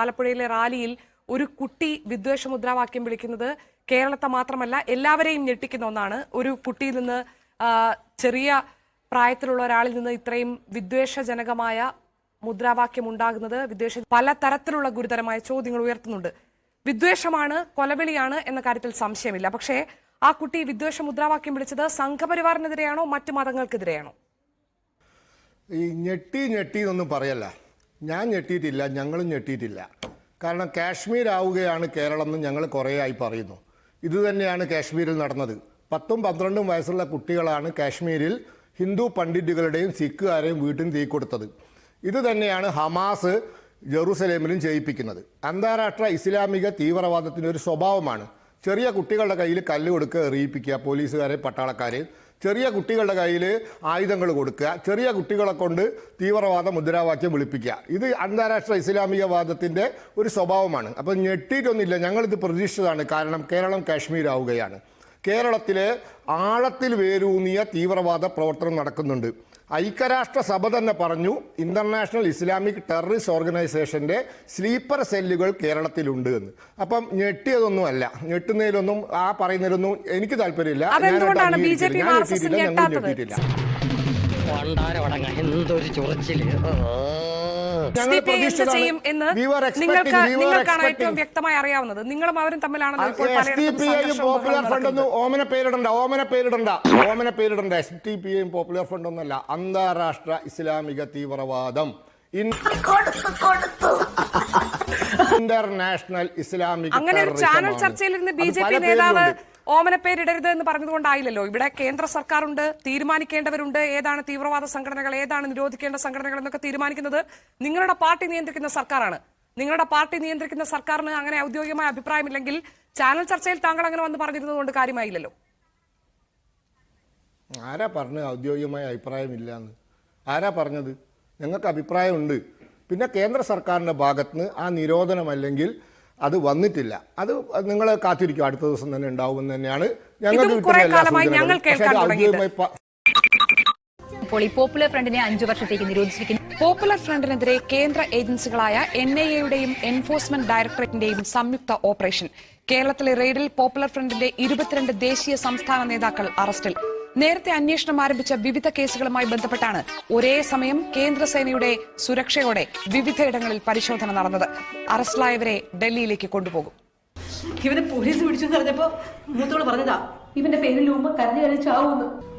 ആലപ്പുഴയിലെ റാലിയിൽ ഒരു കുട്ടി വിദ്വേഷ മുദ്രാവാക്യം വിളിക്കുന്നത് കേരളത്തെ മാത്രമല്ല എല്ലാവരെയും ഞെട്ടിക്കുന്ന ഒന്നാണ്. ഒരു കുട്ടിയിൽ നിന്ന് ചെറിയ പ്രായത്തിലുള്ള ഒരാളിൽ നിന്ന് ഇത്രയും വിദ്വേഷജനകമായ മുദ്രാവാക്യം ഉണ്ടാകുന്നത് വിദ്വേഷ പല തരത്തിലുള്ള ഗുരുതരമായ ചോദ്യങ്ങൾ ഉയർത്തുന്നുണ്ട്. വിദ്വേഷമാണ് കൊലവിളിയാണ് എന്ന കാര്യത്തിൽ സംശയമില്ല. പക്ഷേ ആ കുട്ടി വിദ്വേഷ മുദ്രാവാക്യം വിളിച്ചത് സംഘപരിവാറിനെതിരെയാണോ മറ്റു മതങ്ങൾക്കെതിരെയാണോ? ഈ ഞെട്ടി ഞെട്ടി എന്നൊന്നും പറയല്ല. ഞാൻ ഞെട്ടിയിട്ടില്ല ഞങ്ങളും ഞെട്ടിയിട്ടില്ല. കാരണം കാശ്മീർ ആവുകയാണ് കേരളം എന്ന് ഞങ്ങൾ കുറേയായി പറയുന്നു. ഇതുതന്നെയാണ് കാശ്മീരിൽ നടന്നത്. പത്തും പന്ത്രണ്ടും വയസ്സുള്ള കുട്ടികളാണ് കാശ്മീരിൽ ഹിന്ദു പണ്ഡിറ്റുകളുടെയും സിഖുകാരെയും വീട്ടിൽ തീ കൊടുത്തത്. ഇതുതന്നെയാണ് ഹമാസ് ജെറൂസലേമിലും ചെയ്യിപ്പിക്കുന്നത്. അന്താരാഷ്ട്ര ഇസ്ലാമിക തീവ്രവാദത്തിന്റെ ഒരു സ്വഭാവമാണ്. ചെറിയ കുട്ടികളുടെ കയ്യിൽ കല്ല് കൊടുക്കുക എറിയിപ്പിക്കുക പോലീസുകാരെ പട്ടാളക്കാരെ ചെറിയ കുട്ടികളുടെ കയ്യിൽ ആയുധങ്ങൾ കൊടുക്കുക ചെറിയ കുട്ടികളെ കൊണ്ട് തീവ്രവാദ മുദ്രാവാക്യം വിളിപ്പിക്കുക. ഇത് അന്താരാഷ്ട്ര ഇസ്ലാമികവാദത്തിന്റെ ഒരു സ്വഭാവമാണ്. അപ്പോൾ ഞെട്ടിയിട്ടൊന്നുമില്ല. ഞങ്ങളിത് പ്രതീക്ഷിച്ചതാണ്. കാരണം കേരളം കാശ്മീർ ആവുകയാണ് കേരളത്തിലെ ആഴത്തിൽ വേരൂന്നിയ തീവ്രവാദ പ്രവർത്തനം നടക്കുന്നുണ്ട്. ഐക്യരാഷ്ട്ര സഭ തന്നെ പറഞ്ഞു ഇന്റർനാഷണൽ ഇസ്ലാമിക് ടെററിസ്റ്റ് ഓർഗനൈസേഷന്റെ സ്ലീപ്പർ സെല്ലുകൾ കേരളത്തിലുണ്ട് എന്ന്. അപ്പം ഞെട്ടിയതൊന്നുമല്ല. ഞെട്ടുന്നതിലൊന്നും ആ പറയുന്നതിലൊന്നും എനിക്ക് താല്പര്യമില്ല. ഞാൻ ഞങ്ങൾ ഞെട്ടിയിട്ടില്ല എന്തൊരു ചൊറിച്ചിൽ. ഞങ്ങൾ നിങ്ങൾക്കാണ് ഏറ്റവും വ്യക്തമായി അറിയാവുന്നത്. നിങ്ങളും അവരും തമ്മിലാണല്ലോ ഇപ്പോൾ എസ് ടി പി ഐയും പോപ്പുലർ ബഹളവും ഫണ്ട് ഒന്നും ഓമന പേരിടണ്ട ഓമന പേരിടണ്ട ഓമന പേരിടണ്ട. എസ് ടി പി ഐയും പോപ്പുലർ ഫണ്ട് ഒന്നല്ല അന്താരാഷ്ട്ര ഇസ്ലാമിക തീവ്രവാദം. ഇൻ- ഇന്റർനാഷണൽ ഇസ്ലാമിക് അങ്ങനെ ഒരു ചാനൽ ചർച്ചയിലിരുന്ന് ബി ജെ പി നേതാവ്. ഓമനപ്പേരിടരുത് എന്ന് പറഞ്ഞതുകൊണ്ടായില്ലല്ലോ ഇവിടെ കേന്ദ്ര സർക്കാരുണ്ട് തീരുമാനിക്കേണ്ടവരുണ്ട് ഏതാണ് തീവ്രവാദ സംഘടനകൾ ഏതാണ് നിരോധിക്കേണ്ട സംഘടനകൾ എന്നൊക്കെ തീരുമാനിക്കുന്നത് നിങ്ങളുടെ പാർട്ടി നിയന്ത്രിക്കുന്ന സർക്കാരാണ്. നിങ്ങളുടെ പാർട്ടി നിയന്ത്രിക്കുന്ന സർക്കാരിന് അങ്ങനെ ഔദ്യോഗികമായ അഭിപ്രായമില്ലെങ്കിൽ ചാനൽ ചർച്ചയിൽ താങ്കൾ അങ്ങനെ വന്ന് പറഞ്ഞിരുന്നത് കൊണ്ട് കാര്യമായില്ലല്ലോ. ആരാ പറഞ്ഞത് ഔദ്യോഗികമായ അഭിപ്രായമില്ല എന്ന് ആരാ പറഞ്ഞത്? ഞങ്ങൾക്ക് അഭിപ്രായമുണ്ട്. പിന്നെ കേന്ദ്ര സർക്കാരിന്റെ ഭാഗത്തുനിന്ന് ആ നിരോധനം അല്ലെങ്കിൽ അത് വന്നിട്ടില്ല. അത് നിങ്ങൾ കാത്തിരിക്കും. അടുത്ത ദിവസം തന്നെ ഉണ്ടാവുമെന്ന് തന്നെയാണ് ഞങ്ങൾക്ക് കുറേ കാലമായി ഞങ്ങൾ കേൾക്കാൻ തുടങ്ങിയത്. ഔദ്യോഗികമായി ഇപ്പോൾ ഈ പോപ്പുലർ ഫ്രണ്ടിനെ അഞ്ചു വർഷത്തേക്ക് നിരോധിച്ചിരിക്കുന്നു. പോപ്പുലർ ഫ്രണ്ടിനെതിരെ കേന്ദ്ര ഏജൻസികളായ എൻ ഐ എയുടെയും എൻഫോഴ്സ്മെന്റ് ഡയറക്ടറേറ്റിന്റെയും സംയുക്ത ഓപ്പറേഷൻ. കേരളത്തിലെ റെയ്ഡിൽ പോപ്പുലർ ഫ്രണ്ടിന്റെ ഇരുപത്തിരണ്ട് ദേശീയ സംസ്ഥാന നേതാക്കൾ അറസ്റ്റിൽ. നേരത്തെ അന്വേഷണം ആരംഭിച്ച വിവിധ കേസുകളുമായി ബന്ധപ്പെട്ടാണ് ഒരേ സമയം കേന്ദ്രസേനയുടെ സുരക്ഷയോടെ വിവിധയിടങ്ങളിൽ പരിശോധന നടന്നത്. അറസ്റ്റിലായവരെ ഡൽഹിയിലേക്ക് കൊണ്ടുപോകും. ഇവനെ പോലീസ് പിടിച്ചു പറഞ്ഞപ്പോ മൂത്തോട് പറഞ്ഞതാ ഇവന്റെ പേരിൽ കരഞ്ഞു കരഞ്ഞ് ചാവുന്നു